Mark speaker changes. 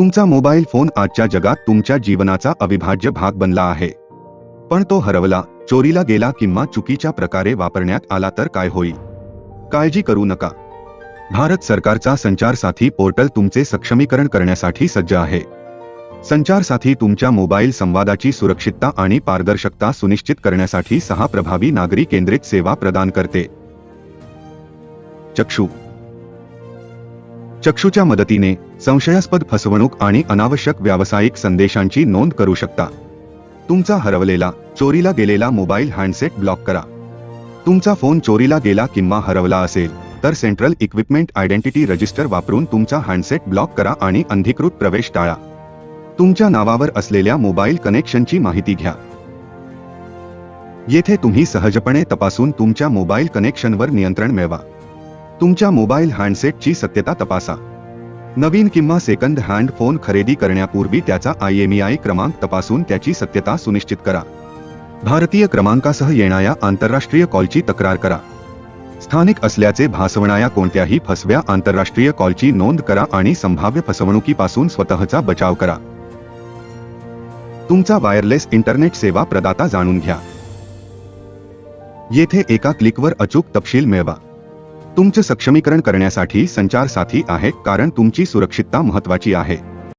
Speaker 1: तुमचा mobile phone आजच्या जगात तुमच्या जीवनाचा अविभाज्य भाग बनला आहे. पण तो हरवला चोरीला गेला किंवा चुकीच्या प्रकारे वापरण्यात आला तर काय होईल? काळजी करू नका. भारत सरकारचा संचार साथी पोर्टल तुमचे सक्षमीकरण करण्यासाठी सज्ज आहे. संचार साथी तुमच्या मोबाईल संवादाची सुरक्षितता आणि पारदर्शकता सुनिश्चित करण्यासाठी सहा प्रभावी नागरी केंद्रित सेवा प्रदान करते. चक्षू चक्षुच्या मदतीने संशयास्पद फसवणूक आणि अनावश्यक व्यावसायिक संदेशांची नोंद करू शकता. तुमचा हरवलेला चोरीला गेलेला मोबाईल हँडसेट ब्लॉक करा. तुमचा फोन चोरीला गेला किंवा हरवला असेल तर सेंट्रल इक्विपमेंट आयडेंटिटी रजिस्टर वापरून तुमचा हँडसेट ब्लॉक करा आणि अंधिकृत प्रवेश टाळा. तुमच्या नावावर असलेल्या मोबाईल कनेक्शनची माहिती घ्या. येथे तुम्ही सहजपणे तपासून तुमच्या मोबाईल कनेक्शनवर नियंत्रण मिळवा. तुमच्या मोबाईल हँडसेटची सत्यता तपासा. नवीन किंवा सेकंद हँड फोन खरेदी करण्यापूर्वी त्याचा आय एम आय क्रमांक तपासून त्याची सत्यता सुनिश्चित करा. भारतीय क्रमांकासह येणाऱ्या आंतरराष्ट्रीय कॉलची तक्रार करा. स्थानिक असल्याचे भासवणाऱ्या कोणत्याही फसव्या आंतरराष्ट्रीय कॉलची नोंद करा आणि संभाव्य फसवणुकीपासून स्वतःचा बचाव करा. तुमचा वायरलेस इंटरनेट सेवा प्रदाता जाणून घ्या. येथे एका क्लिकवर अचूक तपशील मिळवा. तुमचे सक्षमीकरण करण्यासाठी संचार साथी आहे कारण तुमची सुरक्षितता महत्वाची आहे.